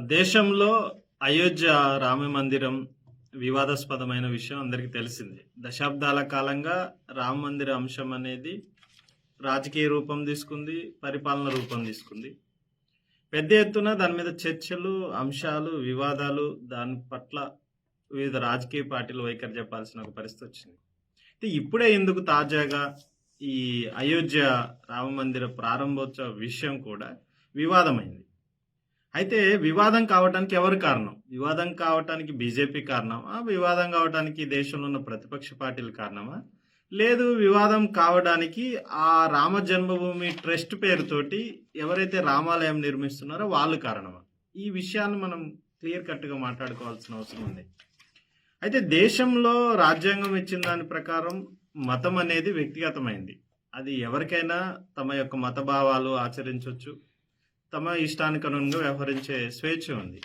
దేశంలో అయోధ్య రామ మందిరం వివాదాస్పదమైన విషయం అందరికీ తెలిసింది. దశాబ్దాల కాలంగా రామ మందిర అంశం అనేది రాజకీయ రూపం తీసుకుంది పరిపాలన రూపం తీసుకుంది. పెద్ద ఎత్తున దాని మీద చర్చలు అంశాలు వివాదాలు దాని పట్ల వివిధ రాజకీయ పార్టీలు వైఖరి చెప్పాల్సిన ఒక పరిస్థితి వచ్చింది. అయితే ఇప్పుడే ఎందుకు తాజాగా ఈ అయోధ్య రామ మందిర ప్రారంభోత్సవ విషయం కూడా వివాదమైంది? అయితే వివాదం కావటానికి ఎవరు కారణం? వివాదం కావటానికి బీజేపీ కారణమా? వివాదం కావటానికి దేశంలో ఉన్న ప్రతిపక్ష పార్టీలు కారణమా? లేదు వివాదం కావడానికి ఆ రామ జన్మభూమి ట్రస్ట్ పేరుతోటి ఎవరైతే రామాలయం నిర్మిస్తున్నారో వాళ్ళు కారణమా? ఈ విషయాన్ని మనం క్లియర్ కట్గా మాట్లాడుకోవాల్సిన అవసరం ఉంది. అయితే దేశంలో రాజ్యాంగం ఇచ్చిన దాని ప్రకారం మతం అనేది వ్యక్తిగతమైంది. అది ఎవరికైనా తమ యొక్క మత భావాలు ఆచరించవచ్చు తమ ఇష్టానికి అనుగుణంగా వ్యవహరించే స్వేచ్ఛ ఉంది.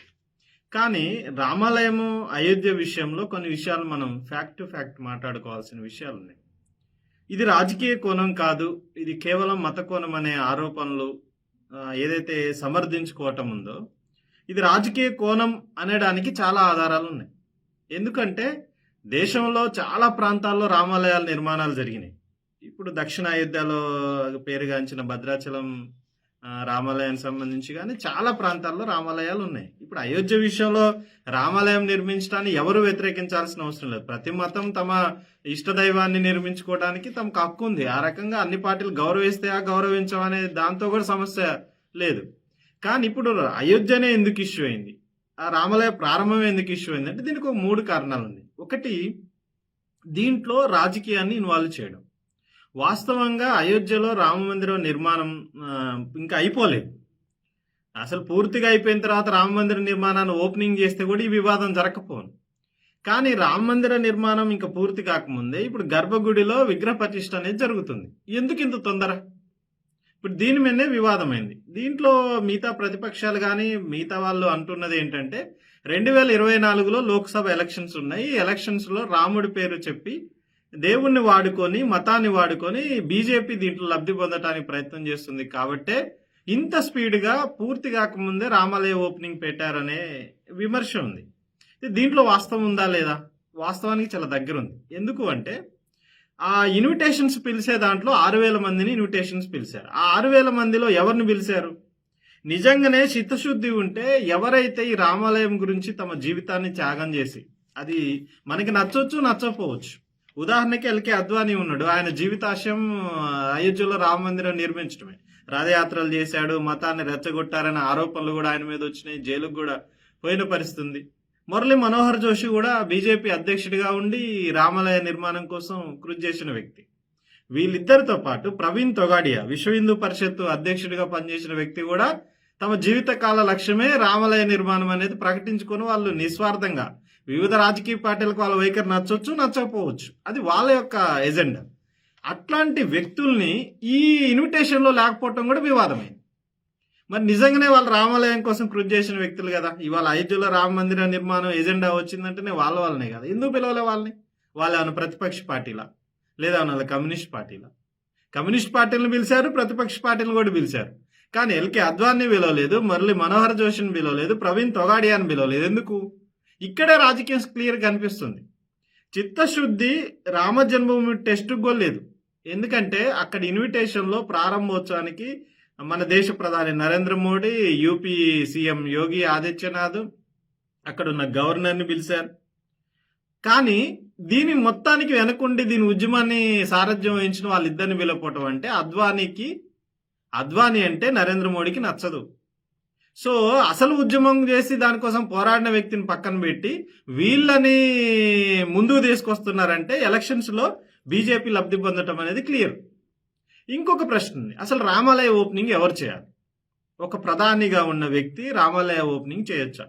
కానీ రామాలయము అయోధ్య విషయంలో కొన్ని విషయాలు మనం ఫ్యాక్ట్ టు ఫ్యాక్ట్ మాట్లాడుకోవాల్సిన విషయాలు ఉన్నాయి. ఇది రాజకీయ కోణం కాదు ఇది కేవలం మత కోణం అనే ఆరోపణలు ఏదైతే సమర్థించుకోవటం ఉందో ఇది రాజకీయ కోణం అనడానికి చాలా ఆధారాలు ఉన్నాయి. ఎందుకంటే దేశంలో చాలా ప్రాంతాల్లో రామాలయాల నిర్మాణాలు జరిగినాయి. ఇప్పుడు దక్షిణ అయోధ్యలో పేరుగాంచిన భద్రాచలం రామాలయానికి సంబంధించి కానీ చాలా ప్రాంతాల్లో రామాలయాలు ఉన్నాయి. ఇప్పుడు అయోధ్య విషయంలో రామాలయం నిర్మించడాన్ని ఎవరు వ్యతిరేకించాల్సిన అవసరం లేదు. ప్రతి మతం తమ ఇష్టదైవాన్ని నిర్మించుకోవడానికి తమకు హక్కు ఉంది. ఆ రకంగా అన్ని పార్టీలు గౌరవిస్తే ఆ గౌరవించమనే దాంతో కూడా సమస్య లేదు. కానీ ఇప్పుడు అయోధ్యనే ఎందుకు ఇష్యూ అయింది? ఆ రామాలయ ప్రారంభం ఎందుకు ఇష్యూ అయింది? అంటే దీనికి ఒక మూడు కారణాలు ఉన్నాయి. ఒకటి దీంట్లో రాజకీయాన్ని ఇన్వాల్వ్ చేయడం. వాస్తవంగా అయోధ్యలో రామ మందిరం నిర్మాణం ఇంకా అయిపోలేదు. అసలు పూర్తిగా అయిపోయిన తర్వాత రామ మందిర నిర్మాణాన్ని ఓపెనింగ్ చేస్తే కూడా ఈ వివాదం జరగకపోను. కానీ రామ మందిర నిర్మాణం ఇంకా పూర్తి కాకముందే ఇప్పుడు గర్భగుడిలో విగ్రహ ప్రతిష్ట అనేది జరుగుతుంది. ఎందుకు ఇంత తొందర? ఇప్పుడు దీని మీదనే వివాదమైంది. దీంట్లో మిగతా ప్రతిపక్షాలు కానీ మిగతా వాళ్ళు అంటున్నది ఏంటంటే రెండు వేల ఇరవై నాలుగులో లోక్సభ ఎలక్షన్స్ ఉన్నాయి. ఈ ఎలక్షన్స్లో రాముడి పేరు చెప్పి దేవుణ్ణి వాడుకొని మతాన్ని వాడుకొని బీజేపీ దీంట్లో లబ్ధి పొందడానికి ప్రయత్నం చేస్తుంది. కాబట్టే ఇంత స్పీడ్గా పూర్తి కాకముందే రామాలయ ఓపెనింగ్ పెట్టారనే విమర్శ ఉంది. దీంట్లో వాస్తవం ఉందా లేదా? వాస్తవానికి చాలా దగ్గర ఉంది ఎందుకు అంటే ఆ ఇన్విటేషన్స్ పిలిచే దాంట్లో ఆరు వేల మందిని ఇన్విటేషన్స్ పిలిచారు. ఆ ఆరు వేల మందిలో ఎవరిని పిలిచారు? నిజంగానే చిత్తశుద్ధి ఉంటే ఎవరైతే ఈ రామాలయం గురించి తమ జీవితాన్ని త్యాగం చేసి అది మనకి నచ్చొచ్చు నచ్చకపోవచ్చు. ఉదాహరణకి ఎల్కే అద్వానీ ఉన్నాడు. ఆయన జీవితాశయం అయోధ్యలో రామ మందిరం నిర్మించడమే. రథయాత్రలు చేశాడు మతాన్ని రెచ్చగొట్టారనే ఆరోపణలు కూడా ఆయన మీద వచ్చినాయి. జైలుకు కూడా పోయిన పరిస్థితి ఉంది మురళి మనోహర్ జోషి కూడా బీజేపీ అధ్యక్షుడిగా ఉండి రామాలయ నిర్మాణం కోసం కృషి చేసిన వ్యక్తి. వీళ్ళిద్దరితో పాటు ప్రవీణ్ తొగాడియా విశ్వ హిందూ పరిషత్ అధ్యక్షుడిగా పనిచేసిన వ్యక్తి కూడా తమ జీవితకాల లక్ష్యమే రామాలయ నిర్మాణం అనేది ప్రకటించుకొని వాళ్ళు నిస్వార్థంగా వివిధ రాజకీయ పార్టీలకు వాళ్ళ వైఖరి నచ్చవచ్చు నచ్చకపోవచ్చు. అది వాళ్ళ యొక్క ఎజెండా. అట్లాంటి వ్యక్తుల్ని ఈ ఇన్విటేషన్లో లేకపోవటం కూడా వివాదమైంది. మరి నిజంగానే వాళ్ళు రామాలయం కోసం కృషి చేసిన వ్యక్తులు కదా? ఇవాళ అయోధ్యలో రామ మందిర నిర్మాణం ఎజెండా వచ్చిందంటేనే వాళ్ళ వాళ్ళనే కదా. ఎందుకు పిలవలే వాళ్ళని? వాళ్ళు ఏమైనా ప్రతిపక్ష పార్టీలా? లేదా ఏమన్నా కమ్యూనిస్ట్ పార్టీలా? కమ్యూనిస్ట్ పార్టీలను పిలిచారు ప్రతిపక్ష పార్టీలు కూడా పిలిచారు. కానీ ఎల్కే అద్వాన్ని పిలవలేదు మురళి మనోహర్ జోషిని పిలవలేదు ప్రవీణ్ తొగాడియాని పిలవలేదు. ఎందుకు? ఇక్కడే రాజకీయం క్లియర్ కనిపిస్తుంది. చిత్తశుద్ధి రామ జన్మభూమి టెస్ట్ లేదు. ఎందుకంటే అక్కడ ఇన్విటేషన్లో ప్రారంభోత్సవానికి మన దేశ ప్రధాని నరేంద్ర మోడీ యూపీ సీఎం యోగి ఆదిత్యనాథ్ అక్కడ ఉన్న గవర్నర్ని పిలిచారు. కానీ దీని మొత్తానికి వెనకుండి దీని ఉద్యమాన్ని సారథ్యం వహించిన వాళ్ళిద్దరిని పిలపోవటం అంటే అద్వానీకి అద్వానీ అంటే నరేంద్ర మోడీకి నచ్చదు. సో అసలు ఉద్యమం చేసి దానికోసం పోరాడిన వ్యక్తిని పక్కన పెట్టి వీళ్ళని ముందుకు తీసుకొస్తున్నారంటే ఎలక్షన్స్లో బీజేపీ లబ్ధి పొందటం అనేది క్లియర్ ఇంకొక ప్రశ్న ఉంది అసలు రామాలయ ఓపెనింగ్ ఎవరు చేయాలి? ఒక ప్రధానిగా ఉన్న వ్యక్తి రామాలయ ఓపెనింగ్ చేయొచ్చా?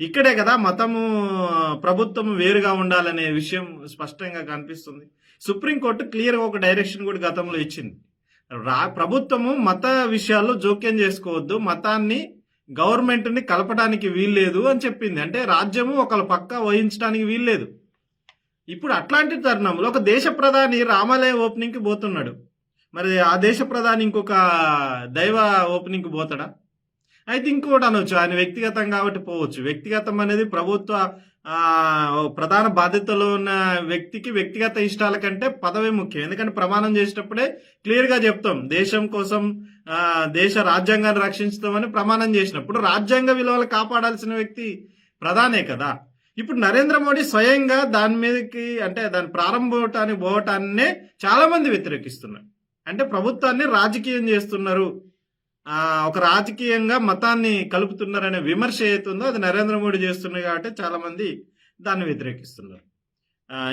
ఇక్కడే కదా మతము ప్రభుత్వం వేరుగా ఉండాలనే విషయం స్పష్టంగా కనిపిస్తుంది. సుప్రీంకోర్టు క్లియర్గా ఒక డైరెక్షన్ కూడా గతంలో ఇచ్చింది. రా ప్రభుత్వము మత విషయాల్లో జోక్యం చేసుకోవద్దు. మతాన్ని గవర్నమెంట్ని కలపడానికి వీల్లేదు అని చెప్పింది. అంటే రాజ్యము ఒకళ్ళ పక్క వహించడానికి వీల్లేదు. ఇప్పుడు అట్లాంటి తరుణంలో ఒక దేశ ప్రధాని రామాలయ ఓపెనింగ్కి పోతున్నాడు. మరి ఆ దేశ ప్రధాని ఇంకొక దైవ ఓపెనింగ్కి పోతాడా? అయితే ఇంకోటి అనొచ్చు. ఆయన వ్యక్తిగతం కాబట్టి పోవచ్చు. వ్యక్తిగతం అనేది ప్రభుత్వ ప్రధాన బాధ్యతలో ఉన్న వ్యక్తికి వ్యక్తిగత ఇష్టాల కంటే పదవి ముఖ్యం. ఎందుకంటే ప్రమాణం చేసేటప్పుడే క్లియర్గా చెప్తాం. దేశం కోసం దేశ రాజ్యాంగాన్ని రక్షించుతామని ప్రమాణం చేసినప్పుడు రాజ్యాంగ విలువలు కాపాడాల్సిన వ్యక్తి ప్రధానే కదా. ఇప్పుడు నరేంద్ర మోడీ స్వయంగా దాని మీదకి అంటే దాని ప్రారంభోటానికి పోవటాన్నే చాలా మంది వ్యతిరేకిస్తున్నారు. అంటే ప్రభుత్వాన్ని రాజకీయం చేస్తున్నారు. ఒక రాజకీయంగా మతాన్ని కలుపుతున్నారనే విమర్శ ఏదైతుందో అది నరేంద్ర మోడీ చేస్తున్నాయి కాబట్టి చాలా మంది దాన్ని వ్యతిరేకిస్తున్నారు.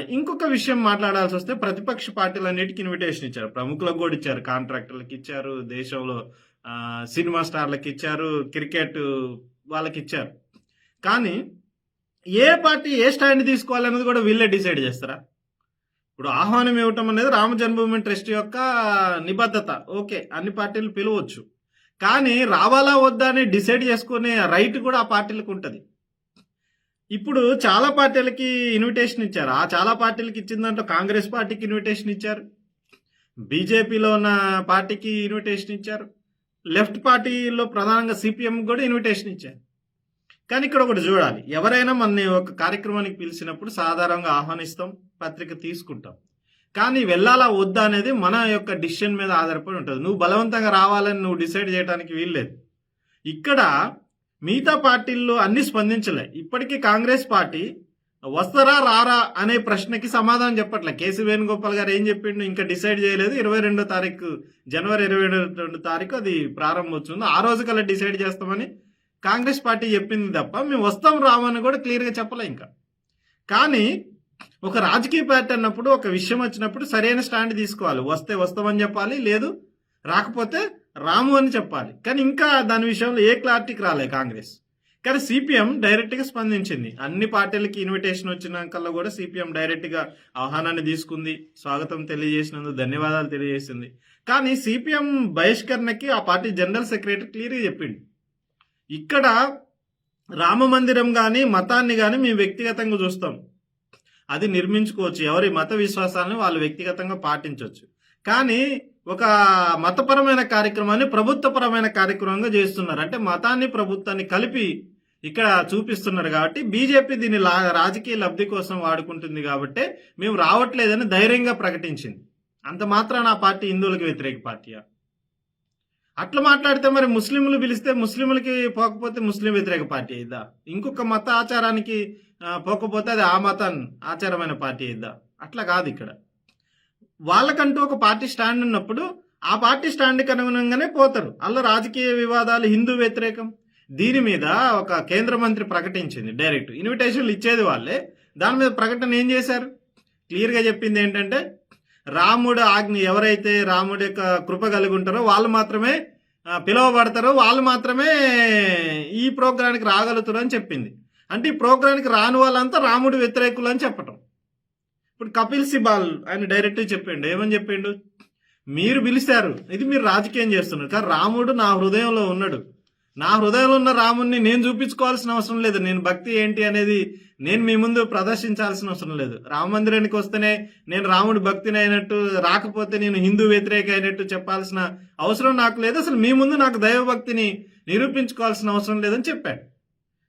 ఇంకొక విషయం మాట్లాడాల్సి వస్తే ప్రతిపక్ష పార్టీలన్నిటికీ ఇన్విటేషన్ ఇచ్చారు. ప్రముఖులకు కూడా ఇచ్చారు. కాంట్రాక్టర్లకు ఇచ్చారు. దేశంలో సినిమా స్టార్లకు ఇచ్చారు. క్రికెట్ వాళ్ళకి ఇచ్చారు. కానీ ఏ పార్టీ ఏ స్టాండ్ తీసుకోవాలనేది కూడా వీళ్ళే డిసైడ్ చేస్తారా? ఇప్పుడు ఆహ్వానం ఇవ్వటం అనేది రామ జన్మభూమి ట్రస్ట్ యొక్క నిబద్ధత. ఓకే అన్ని పార్టీలు పిలవచ్చు. కానీ రావాలా వద్దా అని డిసైడ్ చేసుకునే రైట్ కూడా ఆ పార్టీలకు ఉంటుంది. ఇప్పుడు చాలా పార్టీలకి ఇన్విటేషన్ ఇచ్చారు. ఆ చాలా పార్టీలకి ఇచ్చిన దాంట్లో కాంగ్రెస్ పార్టీకి ఇన్విటేషన్ ఇచ్చారు. బీజేపీలో ఉన్న పార్టీకి ఇన్విటేషన్ ఇచ్చారు. లెఫ్ట్ పార్టీలో ప్రధానంగా సిపిఎం కూడా ఇన్విటేషన్ ఇచ్చారు. కానీ ఇక్కడ ఒకటి చూడాలి. ఎవరైనా మన ఒక కార్యక్రమానికి పిలిచినప్పుడు సాధారణంగా ఆహ్వానిస్తాం పత్రిక తీసుకుంటాం. కానీ వెళ్ళాలా వద్దా అనేది మన యొక్క డిసిషన్ మీద ఆధారపడి ఉంటుంది. నువ్వు బలవంతంగా రావాలని నువ్వు డిసైడ్ చేయడానికి వీల్లేదు ఇక్కడ మిగతా పార్టీల్లో అన్ని స్పందించలే. ఇప్పటికీ కాంగ్రెస్ పార్టీ వస్తారా రారా అనే ప్రశ్నకి సమాధానం చెప్పట్లే. కేసీ వేణుగోపాల్ గారు ఏం చెప్పిండు ఇంకా డిసైడ్ చేయలేదు. ఇరవై రెండో తారీఖు జనవరి ఇరవై రెండు తారీఖు అది ప్రారంభమవుతుంది ఆ రోజు కల్లా డిసైడ్ చేస్తామని కాంగ్రెస్ పార్టీ చెప్పింది తప్ప మేము వస్తాం రామని కూడా క్లియర్గా చెప్పలే ఇంకా. కానీ ఒక రాజకీయ పార్టీ అన్నప్పుడు ఒక విషయం వచ్చినప్పుడు సరైన స్టాండ్ తీసుకోవాలి. వస్తే వస్తామని చెప్పాలి లేదు రాకపోతే రాము అని చెప్పాలి. కానీ ఇంకా దాని విషయంలో ఏ క్లారిటీకి రాలే కాంగ్రెస్. కానీ సిపిఎం డైరెక్ట్గా స్పందించింది. అన్ని పార్టీలకి ఇన్విటేషన్ వచ్చినాకల్లా కూడా సిపిఎం డైరెక్ట్గా ఆహ్వానాన్ని తీసుకుంది. స్వాగతం తెలియజేసినందుకు ధన్యవాదాలు తెలియజేసింది. కానీ సిపిఎం బహిష్కరణకి ఆ పార్టీ జనరల్ సెక్రటరీ క్లియర్గా చెప్పింది ఇక్కడ రామ మందిరం కానీ మతాన్ని కానీ మేము వ్యక్తిగతంగా చూస్తాం. అది నిర్మించుకోవచ్చు. ఎవరి మత విశ్వాసాలను వాళ్ళు వ్యక్తిగతంగా పాటించవచ్చు కానీ ఒక మతపరమైన కార్యక్రమాన్ని ప్రభుత్వపరమైన కార్యక్రమంగా చేస్తున్నారు. అంటే మతాన్ని ప్రభుత్వాన్ని కలిపి ఇక్కడ చూపిస్తున్నారు కాబట్టి బీజేపీ దీన్ని లా- రాజకీయ లబ్ధి కోసం వాడుకుంటుంది కాబట్టి మేము రావట్లేదని ధైర్యంగా ప్రకటించింది. అంత మాత్రాన ఆ పార్టీ హిందువులకు వ్యతిరేక పార్టీయా? అట్లా మాట్లాడితే మరి ముస్లింలు పిలిస్తే ముస్లింలకి పోకపోతే ముస్లిం వ్యతిరేక పార్టీ అయిద్దా ఇంకొక మత ఆచారానికి పోకపోతే అది ఆ మతం ఆచారమైన పార్టీ అయిద్దా అట్లా కాదు ఇక్కడ. వాళ్ళకంటూ ఒక పార్టీ స్టాండ్ ఉన్నప్పుడు ఆ పార్టీ స్టాండ్కి అనుగుణంగానే పోతారు. అలా రాజకీయ వివాదాలు హిందూ వ్యతిరేకం. దీని మీద ఒక కేంద్ర మంత్రి ప్రకటించింది డైరెక్ట్. ఇన్విటేషన్లు ఇచ్చేది వాళ్ళే. దాని మీద ప్రకటన ఏం చేశారు? క్లియర్గా చెప్పింది ఏంటంటే రాముడు ఆజ్ఞ ఎవరైతే రాముడి యొక్క కృప కలిగి ఉంటారో వాళ్ళు మాత్రమే పిలువబడతారో. వాళ్ళు మాత్రమే ఈ ప్రోగ్రానికి రాగలుగుతారు అని చెప్పింది. అంటే ఈ ప్రోగ్రానికి రాని వాళ్ళంతా రాముడు వ్యతిరేకులు అని చెప్పటం. ఇప్పుడు కపిల్ సిబాల్ ఆయన డైరెక్ట్గా చెప్పిండు. ఏమని చెప్పిండు? మీరు పిలిచారు. ఇది మీరు రాజకీయం చేస్తున్నారు. కానీ రాముడు నా హృదయంలో ఉన్నాడు. నా హృదయంలో ఉన్న రాముడిని నేను చూపించుకోవాల్సిన అవసరం లేదు. నేను భక్తి ఏంటి అనేది నేను మీ ముందు ప్రదర్శించాల్సిన అవసరం లేదు. రామ మందిరానికి వస్తేనే నేను రాముడి భక్తిని అయినట్టు రాకపోతే నేను హిందూ వ్యతిరేక అయినట్టు చెప్పాల్సిన అవసరం నాకు లేదు. అసలు మీ ముందు నాకు దైవభక్తిని నిరూపించుకోవాల్సిన అవసరం లేదని చెప్పాడు.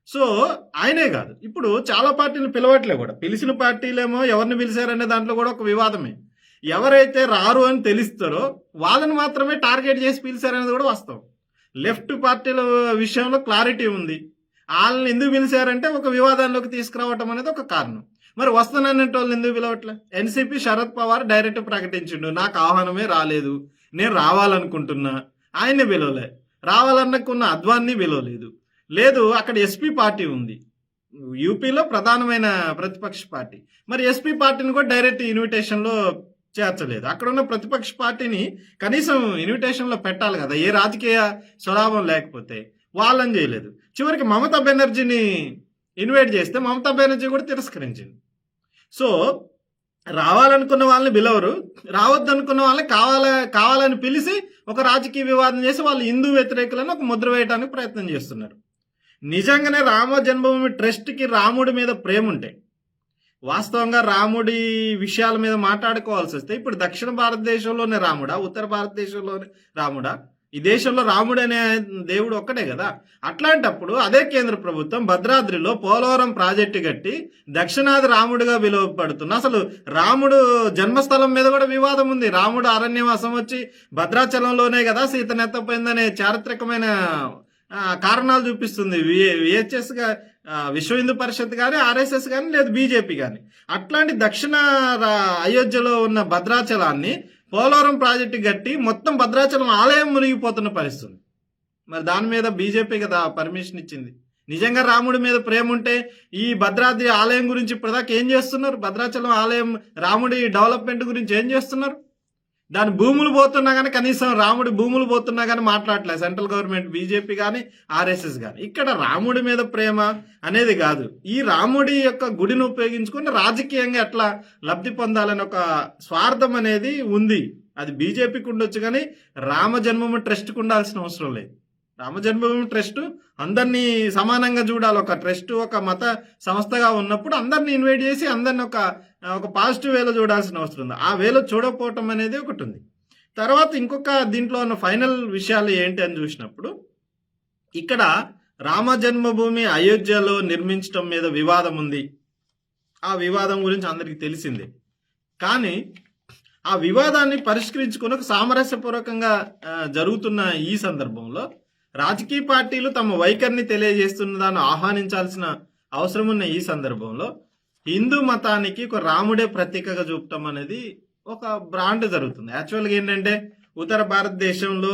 సో ఆయనే కాదు. ఇప్పుడు చాలా పార్టీలు పిలవట్లే కూడా. పిలిచిన పార్టీలేమో ఎవరిని పిలిచారనే దాంట్లో కూడా ఒక వివాదమే. ఎవరైతే రారు అని తెలుస్తారో వాళ్ళని మాత్రమే టార్గెట్ చేసి పిలిచారనేది కూడా వాస్తవం. లెఫ్ట్ పార్టీల విషయంలో క్లారిటీ ఉంది. వాళ్ళని ఎందుకు పిలిచారంటే ఒక వివాదంలోకి తీసుకురావటం అనేది ఒక కారణం. మరి వస్తానన్నట్టు వాళ్ళు ఎందుకు పిలవట్లే? ఎన్సీపీ శరద్ పవార్ డైరెక్ట్ ప్రకటించిండు. నాకు ఆహ్వానమే రాలేదు. నేను రావాలనుకుంటున్నా. ఆయన్ని పిలవలే. రావాలన్నకున్న అద్వాన్ని పిలవలేదు. లేదు అక్కడ ఎస్పీ పార్టీ ఉంది. యూపీలో ప్రధానమైన ప్రతిపక్ష పార్టీ. మరి ఎస్పీ పార్టీని కూడా డైరెక్ట్ ఇన్విటేషన్లో చేర్చలేదు. అక్కడ ఉన్న ప్రతిపక్ష పార్టీని కనీసం ఇన్విటేషన్లో పెట్టాలి కదా. ఏ రాజకీయ స్వభావం లేకపోతే వాళ్ళని చేయలేదు. చివరికి మమతా బెనర్జీని ఇన్వైట్ చేస్తే మమతా బెనర్జీ కూడా తిరస్కరించింది. సో రావాలనుకున్న వాళ్ళని పిలవరు. రావద్దనుకున్న వాళ్ళని కావాల కావాలని పిలిచి ఒక రాజకీయ వివాదం చేసి వాళ్ళు హిందూ వ్యతిరేకులను ఒక ముద్ర వేయడానికి ప్రయత్నం చేస్తున్నారు. నిజంగానే రామ జన్మభూమి ట్రస్ట్కి రాముడి మీద ప్రేమ ఉంటే వాస్తవంగా రాముడి విషయాల మీద మాట్లాడుకోవాల్సి వస్తే ఇప్పుడు దక్షిణ భారతదేశంలోనే రాముడా ఉత్తర భారతదేశంలోనే రాముడా ఈ దేశంలో రాముడు అనే దేవుడు ఒక్కటే కదా. అట్లాంటప్పుడు అదే కేంద్ర ప్రభుత్వం భద్రాద్రిలో పోలవరం ప్రాజెక్టు కట్టి దక్షిణాది రాముడిగా విలువపడుతున్న అసలు రాముడు జన్మస్థలం మీద కూడా వివాదం ఉంది. రాముడు అరణ్యవాసం వచ్చి భద్రాచలంలోనే కదా సీత నెత్తపోయిందనే చారిత్రకమైన కారణాలు చూపిస్తుంది. విహెచ్ఎస్గా విశ్వ హిందూ పరిషత్ కానీ ఆర్ఎస్ఎస్ కానీ లేదు బీజేపీ కానీ అట్లాంటి దక్షిణ అయోధ్యలో ఉన్న భద్రాచలాన్ని పోలవరం ప్రాజెక్టు కట్టి మొత్తం భద్రాచలం ఆలయం మునిగిపోతున్న పరిస్థితి మరి దాని మీద బీజేపీ కదా పర్మిషన్ ఇచ్చింది. నిజంగా రాముడి మీద ప్రేమ ఉంటే ఈ భద్రాద్రి ఆలయం గురించి ఇప్పటిదాకా ఏం చేస్తున్నారు? భద్రాచలం ఆలయం రాముడి డెవలప్మెంట్ గురించి ఏం చేస్తున్నారు? దాని భూములు పోతున్నా కానీ కనీసం రాముడి భూములు పోతున్నా కానీ మాట్లాడలేదు సెంట్రల్ గవర్నమెంట్ బీజేపీ కానీ ఆర్ఎస్ఎస్ కానీ ఇక్కడ రాముడి మీద ప్రేమ అనేది కాదు. ఈ రాముడి యొక్క గుడిని ఉపయోగించుకుని రాజకీయంగా ఎట్లా లబ్ధి పొందాలని ఒక స్వార్థం అనేది ఉంది. అది బీజేపీకి ఉండొచ్చు కానీ రామ జన్మభూమి ట్రస్ట్కి ఉండాల్సిన అవసరం లేదు. రామ జన్మభూమి ట్రస్ట్ అందరినీ సమానంగా చూడాలి. ఒక ట్రస్ట్ ఒక మత సంస్థగా ఉన్నప్పుడు అందరిని ఇన్వైట్ చేసి అందరిని ఒక ఒక పాజిటివ్ వేలో చూడాల్సిన అవసరం ఉంది. ఆ వేలో చూడకపోవటం అనేది ఒకటి ఉంది. తర్వాత ఇంకొక దీంట్లో ఉన్న ఫైనల్ విషయాలు ఏంటి అని చూసినప్పుడు ఇక్కడ రామ జన్మభూమి అయోధ్యలో నిర్మించడం మీద వివాదం ఉంది. ఆ వివాదం గురించి అందరికీ తెలిసిందే. కానీ ఆ వివాదాన్ని పరిష్కరించుకుని ఒక సామరస్యపూర్వకంగా జరుగుతున్న ఈ సందర్భంలో రాజకీయ పార్టీలు తమ వైఖరిని తెలియజేస్తున్న దాన్ని ఆహ్వానించాల్సిన అవసరం ఉన్న ఈ సందర్భంలో హిందూ మతానికి ఒక రాముడే ప్రతీకగా చూపటం అనేది ఒక బ్రాండ్ జరుగుతుంది. యాక్చువల్గా ఏంటంటే ఉత్తర భారతదేశంలో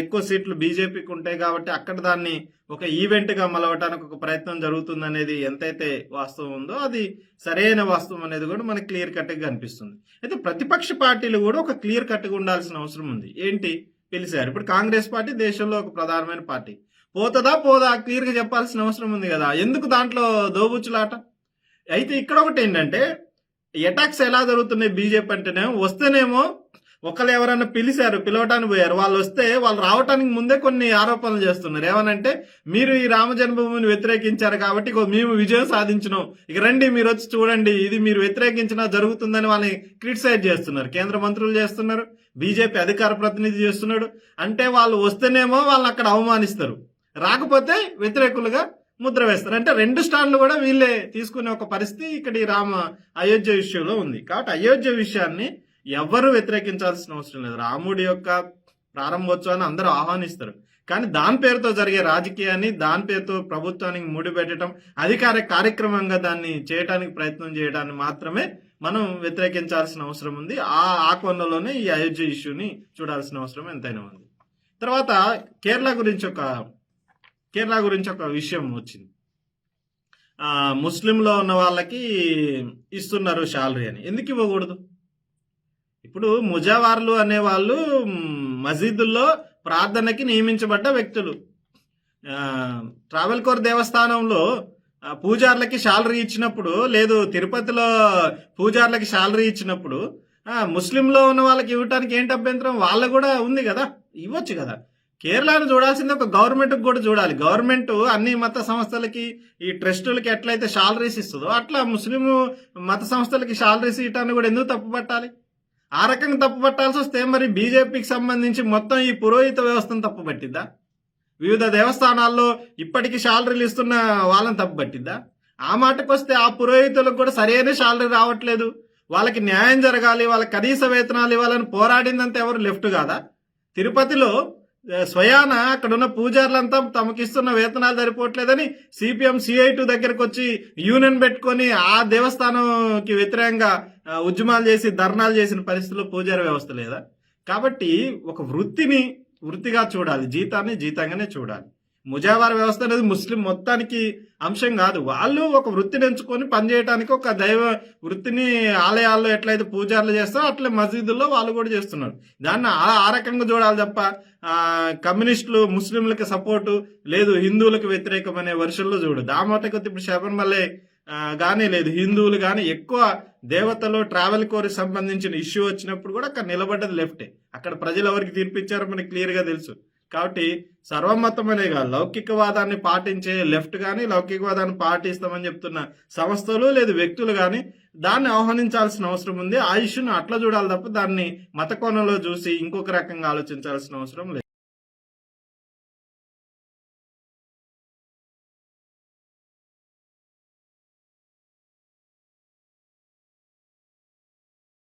ఎక్కువ సీట్లు బీజేపీకి ఉంటాయి కాబట్టి అక్కడ దాన్ని ఒక ఈవెంట్గా మలవటానికి ఒక ప్రయత్నం జరుగుతుంది అనేది ఎంతైతే వాస్తవం ఉందో అది సరైన వాస్తవం అనేది కూడా మనకి క్లియర్ కట్గా కనిపిస్తుంది. అయితే ప్రతిపక్ష పార్టీలు కూడా ఒక క్లియర్ కట్గా ఉండాల్సిన అవసరం ఉంది. ఏంటి? పిలిచారు. ఇప్పుడు కాంగ్రెస్ పార్టీ దేశంలో ఒక ప్రధానమైన పార్టీ. పోతుందా పోదా? క్లియర్గా చెప్పాల్సిన అవసరం ఉంది కదా. ఎందుకు దాంట్లో దోబుచ్చులాట? అయితే ఇక్కడ ఒకటి ఏంటంటే అటాక్స్ ఎలా జరుగుతున్నాయి బీజేపీ అంటేనేమో వస్తేనేమో ఒకళ్ళు ఎవరైనా పిలిచారు పిలవటానికి పోయారు వాళ్ళు వస్తే వాళ్ళు రావటానికి ముందే కొన్ని ఆరోపణలు చేస్తున్నారు. ఏమనంటే మీరు ఈ రామ జన్మభూమిని వ్యతిరేకించారు కాబట్టి మేము విజయం సాధించినాం. ఇక రండి మీరు వచ్చి చూడండి ఇది మీరు వ్యతిరేకించినా జరుగుతుందని వాళ్ళని క్రిటిసైజ్ చేస్తున్నారు. కేంద్ర మంత్రులు చేస్తున్నారు బీజేపీ అధికార ప్రతినిధి చేస్తున్నాడు. అంటే వాళ్ళు వస్తేనేమో వాళ్ళని అక్కడ అవమానిస్తారు. రాకపోతే వ్యతిరేకులుగా ముద్ర వేస్తారు. అంటే రెండు స్టాండ్లు కూడా వీళ్ళే తీసుకునే ఒక పరిస్థితి ఇక్కడ ఈ రామ అయోధ్య విషయంలో ఉంది. కాబట్టి అయోధ్య విషయాన్ని ఎవ్వరూ వ్యతిరేకించాల్సిన అవసరం లేదు. రాముడి యొక్క ప్రారంభోత్సవాన్ని అందరూ ఆహ్వానిస్తారు. కానీ దాని పేరుతో జరిగే రాజకీయాన్ని దాని పేరుతో ప్రభుత్వానికి ముడిపెట్టడం అధికార కార్యక్రమంగా దాన్ని చేయడానికి ప్రయత్నం చేయడాన్ని మాత్రమే మనం వ్యతిరేకించాల్సిన అవసరం ఉంది. ఆ ఆ కోణంలోనే ఈ అయోధ్య ఇష్యూని చూడాల్సిన అవసరం ఎంతైనా ఉంది. తర్వాత కేరళ గురించి ఒక కేరళ గురించి ఒక విషయం వచ్చింది. ముస్లింలో ఉన్న వాళ్ళకి ఇస్తున్నారు శాలరీ అని. ఎందుకు ఇవ్వకూడదు? ఇప్పుడు ముజావార్లు అనే వాళ్ళు మసీదుల్లో ప్రార్థనకి నియమించబడ్డ వ్యక్తులు. ట్రావెల్ కోర్ దేవస్థానంలో పూజార్లకి శాలరీ ఇచ్చినప్పుడు లేదు తిరుపతిలో పూజార్లకి శాలరీ ఇచ్చినప్పుడు ముస్లింలో ఉన్న వాళ్ళకి ఇవ్వటానికి ఏంటి అభ్యంతరం? వాళ్ళ కూడా ఉంది కదా? ఇవ్వచ్చు కదా. కేరళను చూడాల్సింది ఒక గవర్నమెంట్కి కూడా చూడాలి. గవర్నమెంట్ అన్ని మత సంస్థలకి ఈ ట్రస్టులకి ఎట్లయితే శాలరీస్ ఇస్తుందో అట్లా ముస్లిం మత సంస్థలకి శాలరీస్ ఇవ్వటాన్ని కూడా ఎందుకు తప్పు పట్టాలి ఆ రకంగా తప్పు పట్టాల్సి వస్తే మరి బీజేపీకి సంబంధించి మొత్తం ఈ పురోహిత వ్యవస్థను తప్పు పట్టిద్దా వివిధ దేవస్థానాల్లో ఇప్పటికీ శాలరీలు ఇస్తున్న వాళ్ళని తప్పు పట్టిద్దా ఆ మాటకు వస్తే ఆ పురోహితులకు కూడా సరైన శాలరీ రావట్లేదు. వాళ్ళకి న్యాయం జరగాలి వాళ్ళకి కనీస వేతనాలు ఇవ్వాలని పోరాడిందంతా ఎవరు లెఫ్ట్ కాదా? తిరుపతిలో స్వయాన అక్కడ ఉన్న పూజారులంతా తమకిస్తున్న వేతనాలు సరిపోవట్లేదని సిపిఎం సిఐ టూ దగ్గరకు వచ్చి యూనియన్ పెట్టుకొని ఆ దేవస్థానంకి వ్యతిరేకంగా ఉద్యమాలు చేసి ధర్నాలు చేసిన పరిస్థితుల్లో పూజారి వ్యవస్థ లేదా? కాబట్టి ఒక వృత్తిని వృత్తిగా చూడాలి. జీతాన్ని జీతంగానే చూడాలి. ముజావార్ వ్యవస్థ అనేది ముస్లిం మొత్తానికి అంశం కాదు. వాళ్ళు ఒక వృత్తిని ఎంచుకొని పనిచేయడానికి ఒక దైవ వృత్తిని ఆలయాల్లో ఎట్లయితే పూజారులు చేస్తారో అట్లే మసీదుల్లో వాళ్ళు కూడా చేస్తున్నారు. దాన్ని ఆ రకంగా చూడాలి తప్ప కమ్యూనిస్టులు ముస్లింలకి సపోర్టు లేదు హిందువులకు వ్యతిరేకమనే వర్షంలో చూడదు ఆ మాట కొద్ది ఇప్పుడు శబరిమలై కానీ లేదు. హిందువులు కానీ ఎక్కువ దేవతలు ట్రావెల్ కోరి సంబంధించిన ఇష్యూ వచ్చినప్పుడు కూడా అక్కడ నిలబడ్డది లెఫ్టే అక్కడ ప్రజలు ఎవరికి తీర్పిచ్చారో మనకి క్లియర్గా తెలుసు. కాబట్టి సర్వమతం కాదు. లౌకికవాదాన్ని పాటించే లెఫ్ట్ కానీ లౌకికవాదాన్ని పాటిస్తామని చెప్తున్న సంస్థలు లేదు వ్యక్తులు కానీ దాన్ని ఆహ్వానించాల్సిన అవసరం ఉంది. ఆ ఇష్యూని అట్లా చూడాలి తప్ప దాన్ని మత కోణంలో చూసి ఇంకొక రకంగా ఆలోచించాల్సిన అవసరం లేదు.